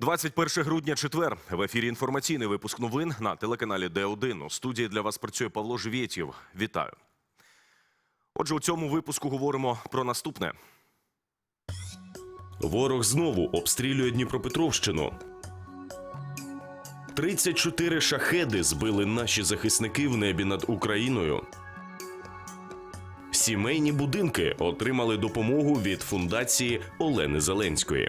21 грудня, четвер. В ефірі інформаційний випуск новин на телеканалі Д1. У студії для вас працює Павло Живєтєв. Вітаю. Отже, у цьому випуску говоримо про наступне. Ворог знову обстрілює Дніпропетровщину. 34 шахеди збили наші захисники в небі над Україною. Сімейні будинки отримали допомогу від фундації Олени Зеленської.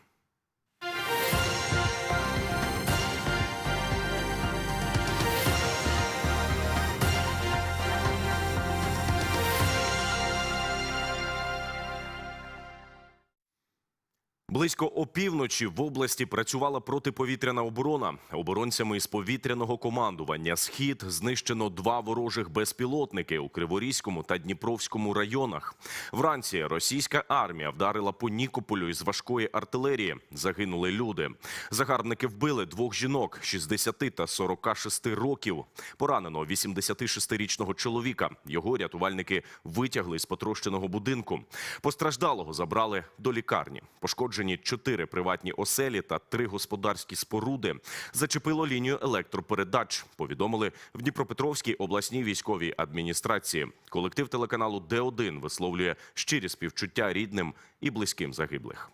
Близько опівночі в області працювала протиповітряна оборона. Оборонцями із повітряного командування Схід знищено два ворожих безпілотники у Криворізькому та Дніпровському районах. Вранці російська армія вдарила по Нікополю із важкої артилерії. Загинули люди. Загарбники вбили двох жінок 60 та 46 років. Поранено 86-річного чоловіка. Його рятувальники витягли з потрощеного будинку. Постраждалого забрали до лікарні. Пошкоджені чотири приватні оселі та три господарські споруди. Зачепило лінію електропередач. Повідомили в Дніпропетровській обласній військовій адміністрації. Колектив телеканалу Д1 висловлює щирі співчуття рідним і близьким загиблих.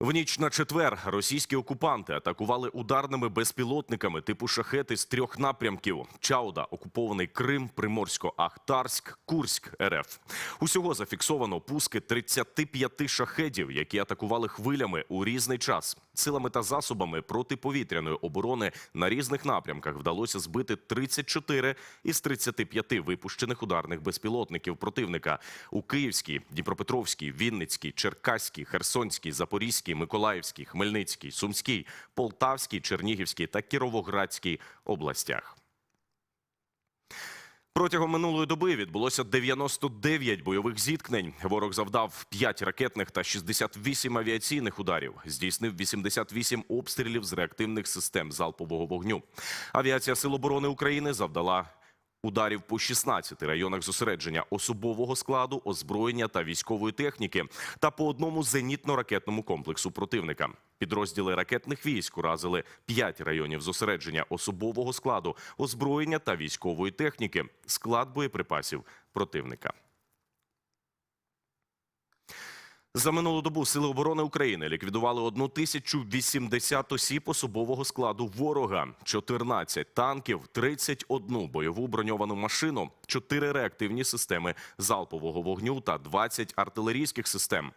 В ніч на четвер російські окупанти атакували ударними безпілотниками типу шахети з трьох напрямків: Чауда, окупований Крим, Приморсько-Ахтарськ, Курськ РФ. Усього зафіксовано пуски 35 шахедів, які атакували хвилями у різний час. Силами та засобами протиповітряної оборони на різних напрямках вдалося збити 34 із 35 випущених ударних безпілотників противника у Київській, Дніпропетровській, Вінницькій, Черкаській, Херсонській, Запорізькій, Миколаївській, Хмельницькій, Сумській, Полтавській, Чернігівській та Кіровоградській областях. Протягом минулої доби відбулося 99 бойових зіткнень. Ворог завдав 5 ракетних та 68 авіаційних ударів. Здійснив 88 обстрілів з реактивних систем залпового вогню. Авіація Сил оборони України завдала ударів по 16 районах зосередження особового складу, озброєння та військової техніки та по одному зенітно-ракетному комплексу противника. Підрозділи ракетних військ уразили 5 районів зосередження особового складу, озброєння та військової техніки, склад боєприпасів противника. За минулу добу Сили оборони України ліквідували 1080 осіб особового складу ворога, 14 танків, 31 бойову броньовану машину, 4 реактивні системи залпового вогню та 20 артилерійських систем.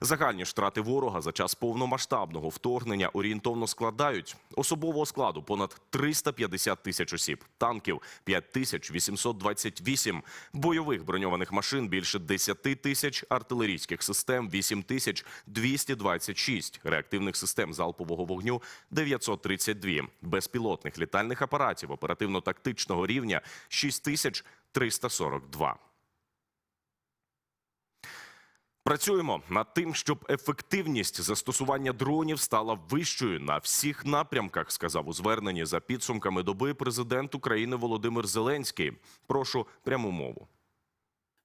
Загальні ж втрати ворога за час повномасштабного вторгнення орієнтовно складають особового складу понад 350 тисяч осіб, танків 5828, бойових броньованих машин більше 10 тисяч, артилерійських систем 8226, реактивних систем залпового вогню 932, безпілотних літальних апаратів оперативно-тактичного рівня 6342. Працюємо над тим, щоб ефективність застосування дронів стала вищою на всіх напрямках, сказав у зверненні за підсумками доби президент України Володимир Зеленський. Прошу пряму мову.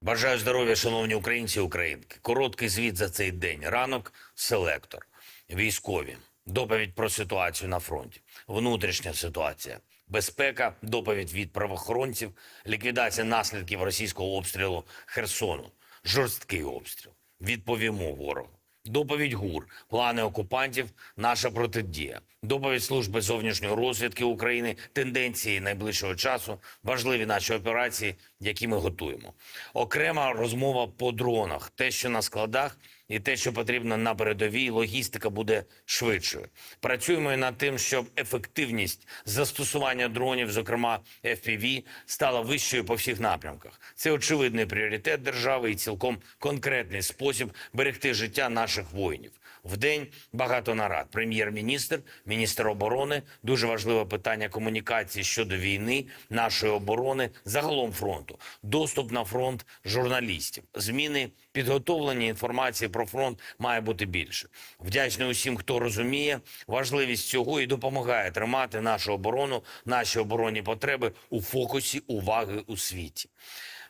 Бажаю здоров'я, шановні українці і українки. Короткий звіт за цей день. Ранок селектор. Військові. Доповідь про ситуацію на фронті. Внутрішня ситуація. Безпека, доповідь від правоохоронців, ліквідація наслідків російського обстрілу Херсону. Жорсткий обстріл. Відповімо ворогу. Доповідь ГУР, плани окупантів, наша протидія. Доповідь служби зовнішньої розвідки України, тенденції найближчого часу, важливі наші операції, які ми готуємо. Окрема розмова по дронах, те, що на складах, і те, що потрібно на передовій, логістика буде швидшою. Працюємо і над тим, щоб ефективність застосування дронів, зокрема FPV, стала вищою по всіх напрямках. Це очевидний пріоритет держави і цілком конкретний спосіб берегти життя наших воїнів. В день багато нарад. Прем'єр-міністр, міністр оборони. Дуже важливе питання комунікації щодо війни, нашої оборони, загалом фронту, доступ на фронт журналістів, зміни підготовлення інформації про фронт має бути більше. Вдячний усім, хто розуміє важливість цього і допомагає тримати нашу оборону, наші оборонні потреби у фокусі уваги у світі.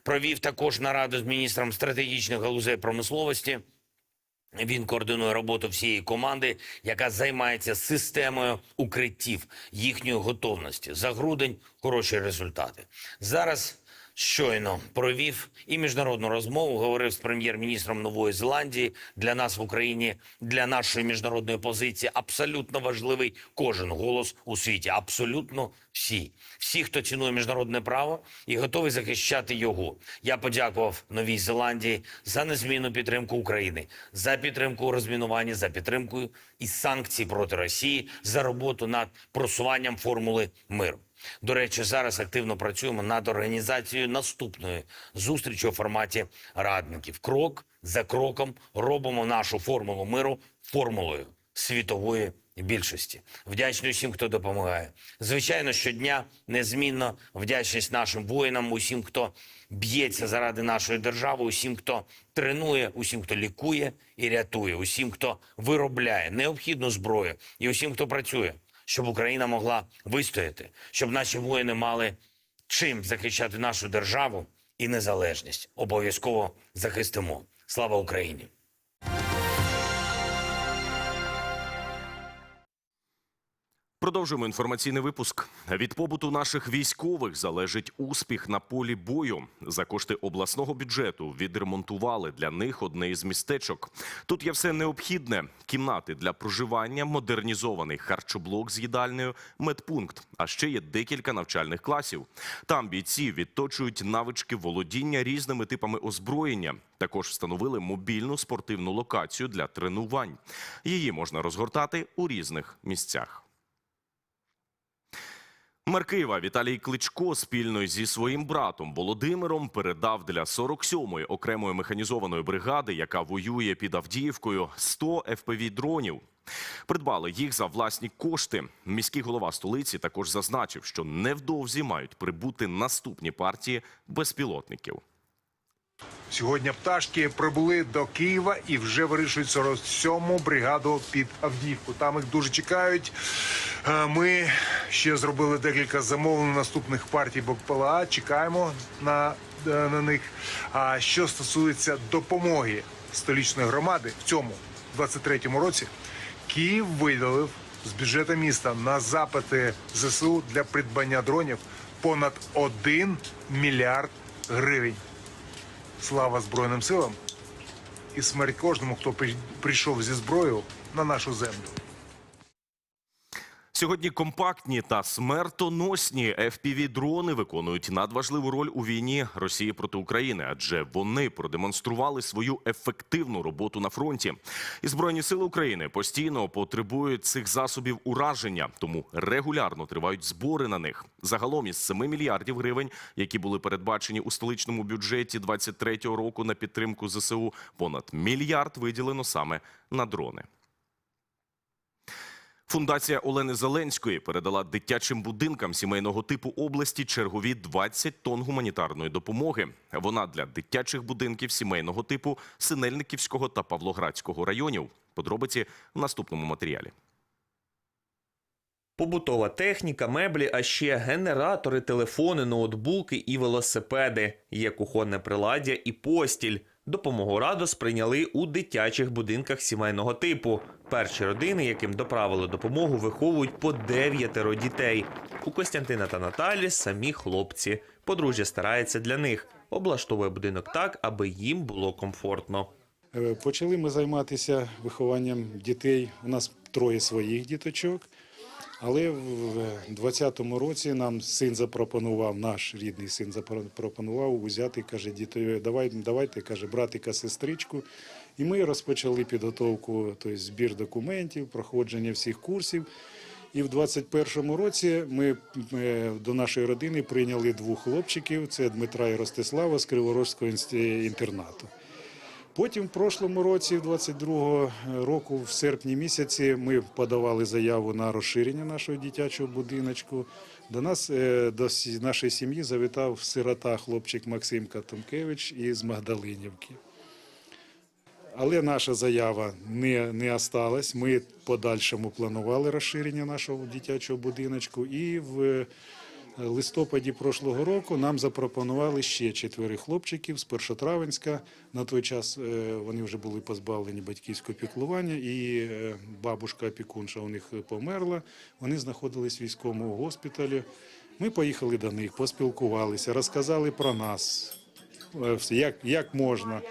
Провів також нараду з міністром стратегічних галузей промисловості. Він координує роботу всієї команди, яка займається системою укриттів їхньої готовності. За грудень хороші результати. Зараз щойно провів і міжнародну розмову. Говорив з прем'єр-міністром Нової Зеландії. Для нас в Україні, для нашої міжнародної позиції абсолютно важливий кожен голос у світі. Абсолютно всі, всі, хто цінує міжнародне право і готовий захищати його. Я подякував Новій Зеландії за незмінну підтримку України, за підтримку у розмінуванні, за підтримку і санкцій проти Росії, за роботу над просуванням формули миру. До речі, зараз активно працюємо над організацією наступної зустрічі у форматі радників. Крок за кроком робимо нашу формулу миру формулою світової більшості. Вдячний усім, хто допомагає. Звичайно, щодня незмінно вдячність нашим воїнам, усім, хто б'ється заради нашої держави, усім, хто тренує, усім, хто лікує і рятує, усім, хто виробляє необхідну зброю, і усім, хто працює, щоб Україна могла вистояти, щоб наші воїни мали чим захищати нашу державу і незалежність. Обов'язково захистимо. Слава Україні! Продовжуємо інформаційний випуск. Від побуту наших військових залежить успіх на полі бою. За кошти обласного бюджету відремонтували для них одне із містечок. Тут є все необхідне: кімнати для проживання, модернізований харчоблок з їдальнею, медпункт. А ще є декілька навчальних класів. Там бійці відточують навички володіння різними типами озброєння. Також встановили мобільну спортивну локацію для тренувань. Її можна розгортати у різних місцях. Мер Києва Віталій Кличко спільно зі своїм братом Володимиром передав для 47-ї окремої механізованої бригади, яка воює під Авдіївкою, 100 FPV-дронів. Придбали їх за власні кошти. Міський голова столиці також зазначив, що невдовзі мають прибути наступні партії безпілотників. Сьогодні пташки прибули до Києва і вже вирішують 47-му бригаду під Авдіївку. Там їх дуже чекають. Е, Ми ще зробили декілька замовлень наступних партій БПЛА. Чекаємо на, е, на них. А що стосується допомоги столічної громади в цьому 23-му році, Київ виділив з бюджету міста на запити ЗСУ для придбання дронів понад 1 мільярд гривень. Слава Збройним силам і смерть кожному, хто при- прийшов зі зброєю на нашу землю. Сьогодні компактні та смертоносні FPV-дрони виконують надважливу роль у війні Росії проти України, адже вони продемонстрували свою ефективну роботу на фронті. І збройні сили України постійно потребують цих засобів ураження, тому регулярно тривають збори на них. Загалом із 7 мільярдів гривень, які були передбачені у столичному бюджеті 23-го року на підтримку ЗСУ, понад мільярд виділено саме на дрони. Фундація Олени Зеленської передала дитячим будинкам сімейного типу області чергові 20 тонн гуманітарної допомоги. Вона для дитячих будинків сімейного типу Синельниківського та Павлоградського районів. Подробиці в наступному матеріалі. Побутова техніка, меблі, а ще генератори, телефони, ноутбуки і велосипеди. Є кухонне приладдя і постіль. Допомогу радо прийняли у дитячих будинках сімейного типу. Перші родини, яким доправили допомогу, виховують по дев'ятеро дітей. У Костянтина та Наталі самі хлопці. Подружжя старається для них, облаштовує будинок так, аби їм було комфортно. Е, Почали ми займатися вихованням дітей. У нас троє своїх діточок. Але в 20-му році нам син запропонував, наш рідний син запропонував узяти, каже, діти, давай, давайте, каже, братика, сестричку. І ми розпочали підготовку, тобто збір документів, проходження всіх курсів. І в 21-му році ми е, до нашої родини прийняли двох хлопчиків: це Дмитра і Ростислава з Криворожського інтернату. Потім в прошлому році, 22-го року, в серпні місяці, ми подавали заяву на розширення нашого дитячого будиночку. До нас, е, до нашої сім'ї, завітав сирота хлопчик Максим Катумкевич із Магдалинівки. Але наша заява не, не осталась. Ми подальшому планували розширення нашого дитячого будиночку. І в листопаді прошлого року нам запропонували ще чотири хлопчиків з Першотравенська. На той час е, вони вже були позбавлені батьківського піклування, і е, бабушка опікунша у них померла. Вони знаходились в військовому госпіталі. Ми поїхали до них, поспілкувалися, розказали про нас, е, як, як можна.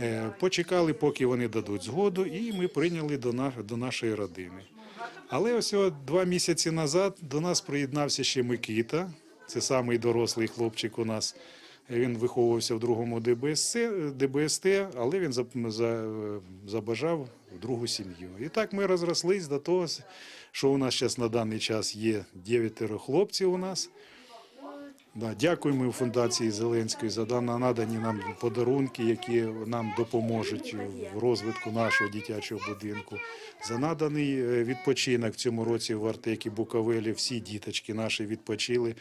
Е, Почекали, поки вони дадуть згоду, і ми прийняли до нашої родини. Але ось два місяці назад до нас приєднався ще Микита. Це самий дорослий хлопчик у нас. Він виховувався в другому ДБС, ДБСТ, але він за- за- забажав другу сім'ю. І так ми розрослись до того, що у нас зараз на даний час є дев'ятеро хлопців у нас. Да, дякуємо фундації Зеленської за надані нам подарунки, які нам допоможуть в розвитку нашого дитячого будинку. За наданий е, відпочинок в цьому році в Артекі Буковелі всі діточки наші відпочили.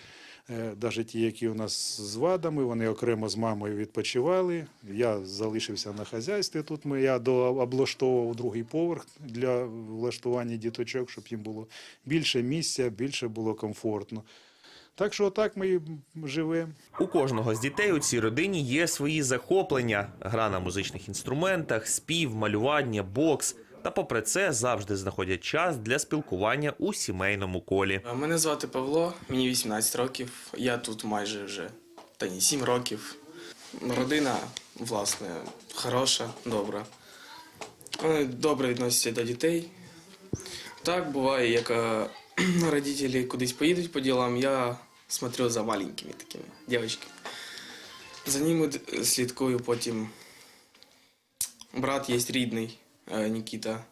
Навіть ті, які у нас з вадами, вони окремо з мамою відпочивали. Я залишився на хазяйстві. Тут я облаштовував другий поверх для влаштування діточок, щоб їм було більше місця, більше було комфортно. Так що отак ми живемо. У кожного з дітей у цій родині є свої захоплення: гра на музичних інструментах, спів, малювання, бокс. Та попри це завжди знаходять час для спілкування у сімейному колі. Мене звати Павло, мені 18 років. Я тут майже вже та ні, 7 років. Родина, власне, хороша, добра. Вони добре відносяться до дітей. Так буває, як родителі кудись поїдуть по ділам, я смотрю за маленькими такими дівчатками. За ними слідкую потім. Брат є рідний, е, Нікіта.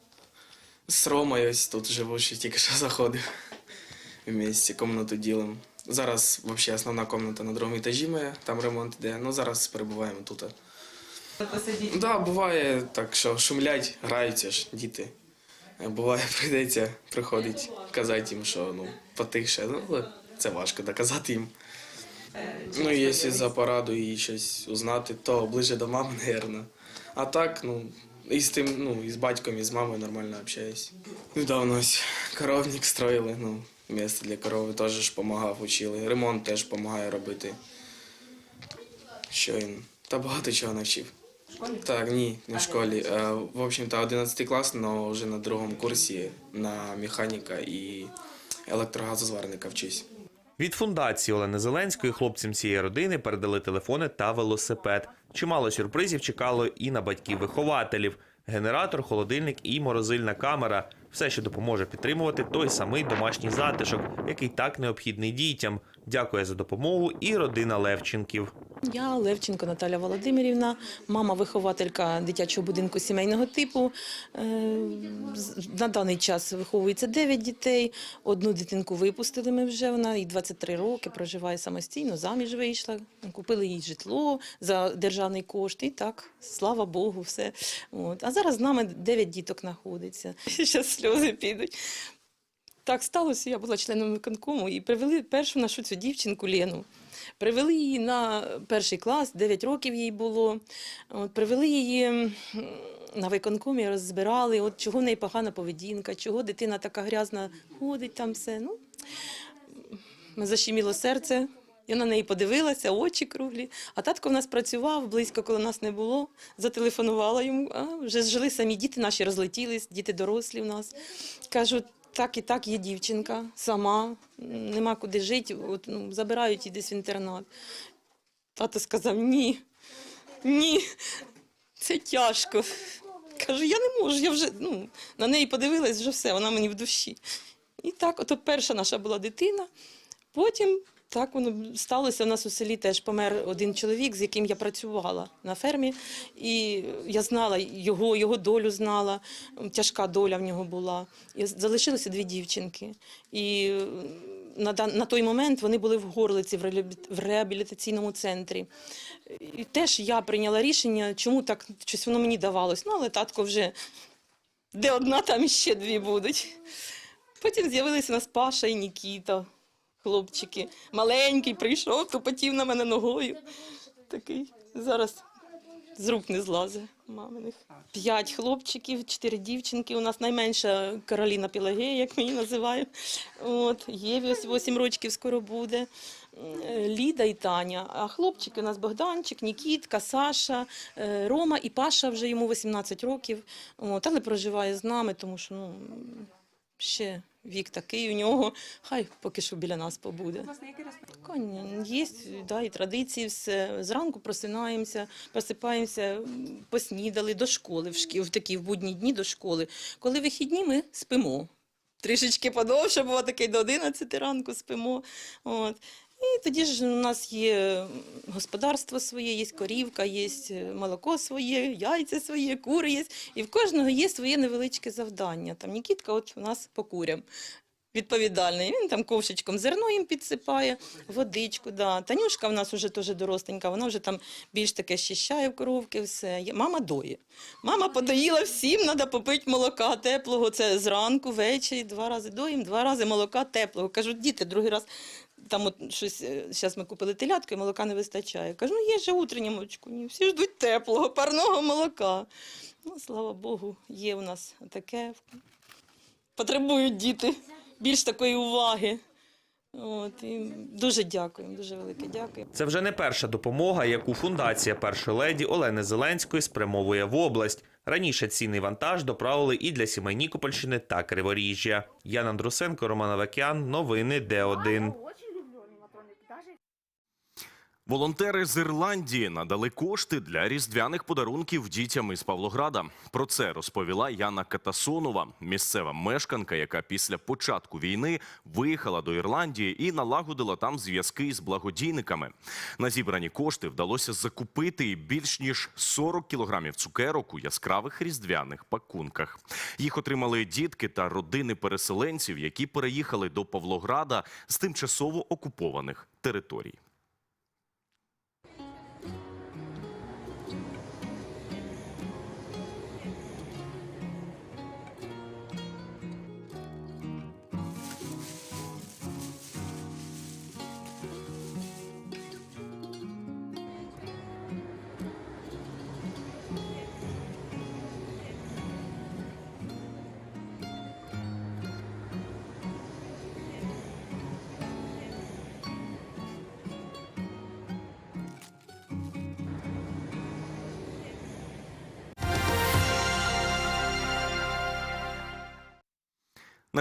З Ромою ось тут живу, ще тільки що заходив. Вместе комнату ділимо. Зараз взагалі основна комната на другому етажі моя, там ремонт іде. Ну зараз перебуваємо тут. Так, да, буває так, що шумлять, граються ж діти. Буває, прийдеться, приходить казати їм, що ну, потихше. Ну, але це важко доказати їм. Ну, якщо за пораду і щось узнати, то ближче до мами, мабуть. А так, ну, і з тим, ну, і з батьком, і з мамою нормально общаюсь. Недавно ось коровник строїли, ну, місце для корови теж допомагав, учили. Ремонт теж допомагає робити. Що він? Та багато чого навчив. Так, ні, не в школі. Е, В общем-то, 11 клас, але вже на другому курсі на механіка і електрогазозварника вчусь. Від фундації Олени Зеленської хлопцям цієї родини передали телефони та велосипед. Чимало сюрпризів чекало і на батьків-вихователів. Генератор, холодильник і морозильна камера все, що допоможе підтримувати той самий домашній затишок, який так необхідний дітям. Дякує за допомогу і родина Левченків. Я Левченко Наталя Володимирівна, мама-вихователька дитячого будинку сімейного типу. Е, На даний час виховується 9 дітей. Одну дитинку випустили ми вже. Вона і 23 роки проживає самостійно, заміж вийшла. Купили їй житло за державний кошт. І так, слава Богу, все. От. А зараз з нами 9 діток знаходиться. Сльози підуть. Так сталося, я була членом виконкому і привели першу нашу цю дівчинку Лену. Привели її на перший клас, 9 років їй було. От, привели її на виконкомі, розбирали, от чого в неї погана поведінка, чого дитина така грязна ходить там все. Ну, защеміло серце. Я на неї подивилася, очі круглі. А татко в нас працював близько, коли нас не було. Зателефонувала йому. А вже жили самі діти наші розлетілись, діти дорослі в нас. Кажу, так і так є дівчинка, сама, нема куди жити, от, ну, забирають її десь в інтернат. Тато сказав: ні, ні, це тяжко. Кажу, я не можу, я вже ну, на неї подивилась, вже все, вона мені в душі. І так, ото перша наша була дитина. Потім так воно сталося. У нас у селі теж помер один чоловік, з яким я працювала на фермі. І я знала його, його долю знала. Тяжка доля в нього була. І залишилося дві дівчинки. І на, на той момент вони були в Горлиці в реабілітаційному центрі. І теж я прийняла рішення, чому так щось воно мені давалось. Ну, але татко вже де одна, там ще дві будуть. Потім з'явилися у нас Паша і Нікіта, хлопчики. Маленький прийшов, тупотів на мене ногою. Такий зараз з рук не злазить маминих. П'ять хлопчиків, чотири дівчинки. У нас найменша Кароліна Пілагея, як ми її називаємо. От, Єві ось 8 років скоро буде. Е, Ліда і Таня. А хлопчики у нас Богданчик, Нікітка, Саша, е, Рома і Паша вже йому 18 років. От, але проживає з нами, тому що ну, ще вік такий у нього. Хай поки що біля нас побуде. Коня, Є да, і традиції, все. Зранку просинаємося, просипаємося, поснідали до школи, в, шкіл в такі в будні дні до школи. Коли вихідні, ми спимо. Трішечки подовше, бо таке до 11 ранку спимо. От. І тоді ж у нас є господарство своє, є корівка, є молоко своє, яйця своє, кури є. І в кожного є своє невеличке завдання. Там Нікітка от у нас по курям відповідальний. Він там ковшечком зерно їм підсипає, водичку. Да. Танюшка в нас вже теж доростенька, вона вже там більш таке щищає в коровки, все. Мама доє. Мама подоїла всім, треба попити молока теплого. Це зранку, ввечері, два рази доїм, два рази молока теплого. Кажуть, діти, другий раз. Там от щось, зараз ми купили телятку, і молока не вистачає. Кажу, ну є же утреннє молочко. Ні, всі ждуть теплого, парного молока. Ну, слава Богу, є у нас таке. Потребують діти більш такої уваги. От, і дуже дякуємо, дуже велике дякую. Це вже не перша допомога, яку фундація першої леді Олени Зеленської спрямовує в область. Раніше цінний вантаж доправили і для сімей Нікопольщини та Криворіжжя. Ян Андрусенко, Роман Авакян. Новини Д1. Волонтери з Ірландії надали кошти для різдвяних подарунків дітям із Павлограда. Про це розповіла Яна Катасонова, місцева мешканка, яка після початку війни виїхала до Ірландії і налагодила там зв'язки з благодійниками. На зібрані кошти вдалося закупити більш ніж 40 кілограмів цукерок у яскравих різдвяних пакунках. Їх отримали дітки та родини переселенців, які переїхали до Павлограда з тимчасово окупованих територій.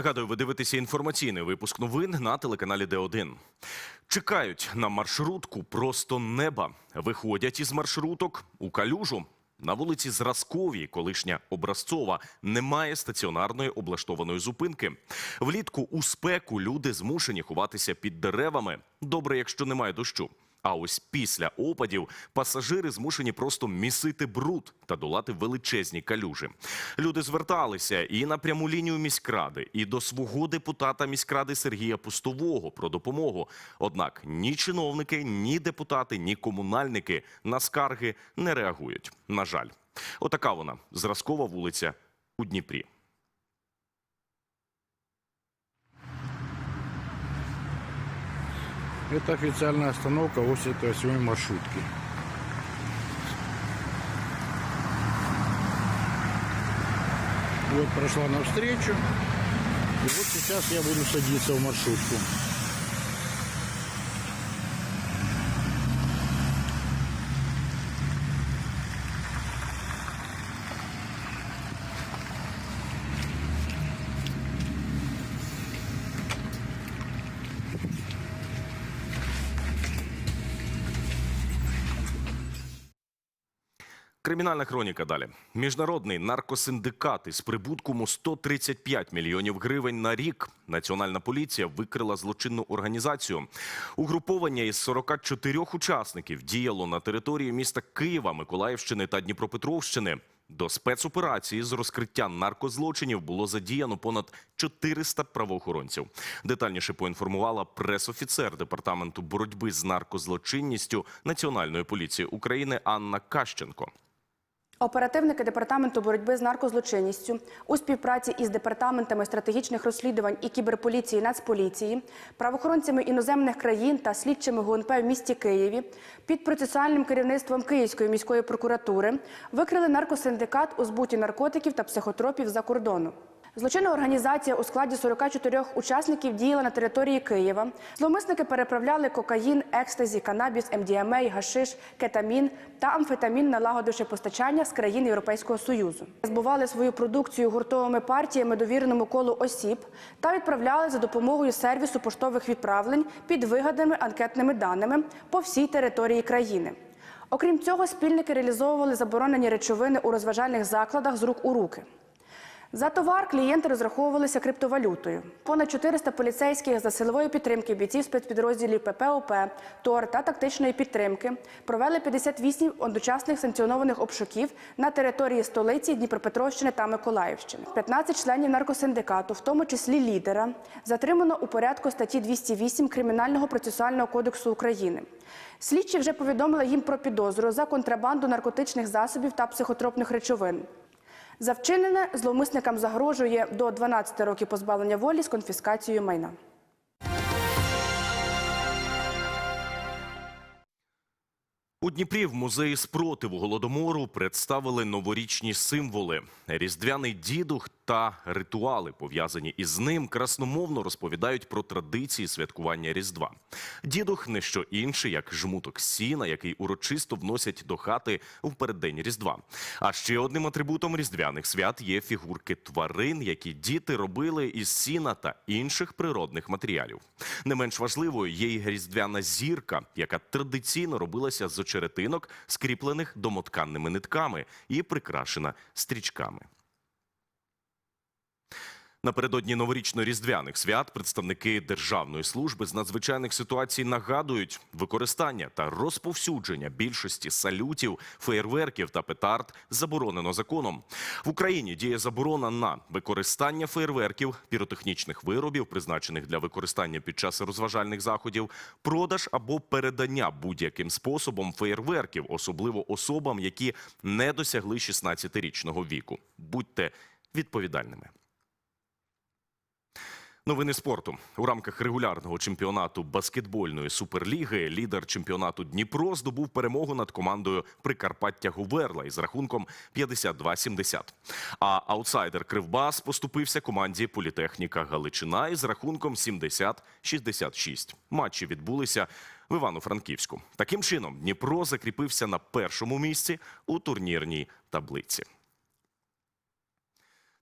Нагадую, ви дивитеся інформаційний випуск новин на телеканалі Д1. Чекають на маршрутку просто неба. Виходять із маршруток у калюжу. На вулиці Зразковій, колишня Образцова, немає стаціонарної облаштованої зупинки. Влітку у спеку люди змушені ховатися під деревами. Добре, якщо немає дощу. А ось після опадів пасажири змушені просто місити бруд та долати величезні калюжі. Люди зверталися і на пряму лінію міськради, і до свого депутата міськради Сергія Пустового про допомогу. Однак ні чиновники, ні депутати, ні комунальники на скарги не реагують. На жаль, отака вона зразкова вулиця у Дніпрі. Это официальная остановка 88 маршрутки. Вот прошла навстречу. И вот сейчас я буду садиться в маршрутку. Кримінальна хроніка далі. Міжнародний наркосиндикат із прибутком у 135 мільйонів гривень на рік. Національна поліція викрила злочинну організацію. Угруповання із 44 учасників діяло на території міста Києва, Миколаївщини та Дніпропетровщини. До спецоперації з розкриття наркозлочинів було задіяно понад 400 правоохоронців. Детальніше поінформувала пресофіцер департаменту боротьби з наркозлочинністю Національної поліції України Анна Кащенко. Оперативники департаменту боротьби з наркозлочинністю у співпраці із департаментами стратегічних розслідувань і кіберполіції Нацполіції, правоохоронцями іноземних країн та слідчими ГУНП в місті Києві під процесуальним керівництвом Київської міської прокуратури викрили наркосиндикат у збуті наркотиків та психотропів за кордону. Злочинна організація у складі 44 учасників діяла на території Києва. Зловмисники переправляли кокаїн, екстазі, канабіс, МДМА, гашиш, кетамін та амфетамін, налагодивши постачання з країн Європейського Союзу. Збували свою продукцію гуртовими партіями довіреному колу осіб та відправляли за допомогою сервісу поштових відправлень під вигаданими анкетними даними по всій території країни. Окрім цього, спільники реалізовували заборонені речовини у розважальних закладах з рук у руки. За товар клієнти розраховувалися криптовалютою. Понад 400 поліцейських за силової підтримки бійців спецпідрозділів ППОП, ТОР та тактичної підтримки провели 58 одночасних санкціонованих обшуків на території столиці Дніпропетровщини та Миколаївщини. 15 членів наркосиндикату, в тому числі лідера, затримано у порядку статті 208 Кримінального процесуального кодексу України. Слідчі вже повідомили їм про підозру за контрабанду наркотичних засобів та психотропних речовин. За вчинене зловмисникам загрожує до 12 років позбавлення волі з конфіскацією майна. У Дніпрі в музеї спротиву голодомору представили новорічні символи: різдвяний дідух та ритуали, пов'язані із ним, красномовно розповідають про традиції святкування Різдва. Дідух не що інше, як жмуток сіна, який урочисто вносять до хати в переддень Різдва. А ще одним атрибутом різдвяних свят є фігурки тварин, які діти робили із сіна та інших природних матеріалів. Не менш важливою є й різдвяна зірка, яка традиційно робилася з очеретинок, скріплених домотканними нитками і прикрашена стрічками. Напередодні новорічно-різдвяних свят представники Державної служби з надзвичайних ситуацій нагадують, використання та розповсюдження більшості салютів, феєрверків та петард заборонено законом. В Україні діє заборона на використання феєрверків, піротехнічних виробів, призначених для використання під час розважальних заходів, продаж або передання будь-яким способом феєрверків, особливо особам, які не досягли 16-річного віку. Будьте відповідальними. Новини спорту у рамках регулярного чемпіонату баскетбольної суперліги лідер чемпіонату Дніпро здобув перемогу над командою Прикарпаття Гуверла із рахунком 52-70. А аутсайдер Кривбас поступився команді Політехніка Галичина із рахунком 70-66. Матчі відбулися в Івано-Франківську. Таким чином Дніпро закріпився на першому місці у турнірній таблиці.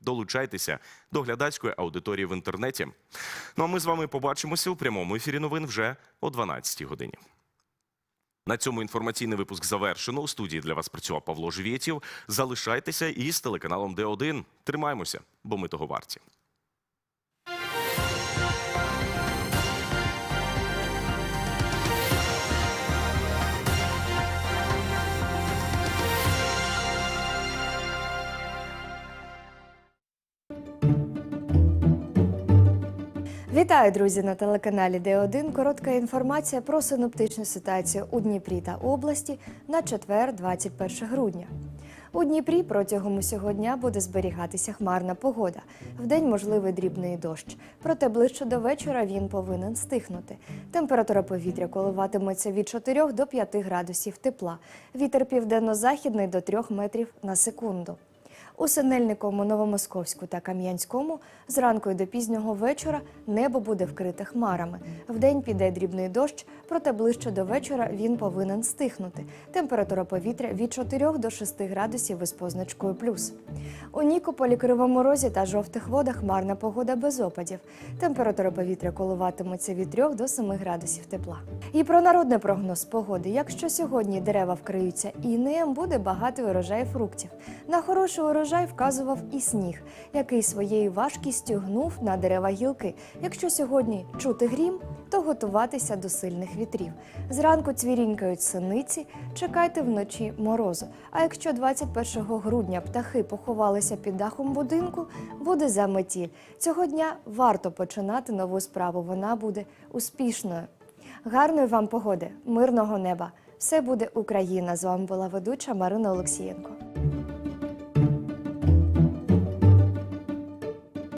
Долучайтеся до глядацької аудиторії в інтернеті. Ну а ми з вами побачимося у прямому ефірі новин вже о 12 годині. На цьому інформаційний випуск завершено. У студії для вас працював Павло Живєтєв. Залишайтеся із телеканалом Д1. Тримаємося, бо ми того варті. Вітаю, друзі, на телеканалі Д1. Коротка інформація про синоптичну ситуацію у Дніпрі та області на четвер, 21 грудня. У Дніпрі протягом усього дня буде зберігатися хмарна погода. Вдень можливий дрібний дощ. Проте ближче до вечора він повинен стихнути. Температура повітря коливатиметься від 4 до 5 градусів тепла. Вітер південно-західний до 3 метрів на секунду. У Синельниковому, Новомосковську та Кам'янському зранку і до пізнього вечора небо буде вкрите хмарами. Вдень піде дрібний дощ, проте ближче до вечора він повинен стихнути. Температура повітря від 4 до 6 градусів із позначкою плюс. У Нікополі, Кривому Розі та жовтих водах хмарна погода без опадів. Температура повітря коливатиметься від 3 до 7 градусів тепла. І про народний прогноз погоди. Якщо сьогодні дерева вкриються інеєм, буде багатий урожай фруктів. На хороший урожай вказував і сніг, який своєю важкістю гнув на дерева гілки. Якщо сьогодні чути грім, то готуватися до сильних вітрів. Зранку цвірінькають синиці, чекайте вночі морозу. А якщо 21 грудня птахи поховалися під дахом будинку, буде заметіль. Цього дня варто починати нову справу. Вона буде успішною. Гарної вам погоди, мирного неба! Все буде Україна. З вами була ведуча Марина Олексієнко.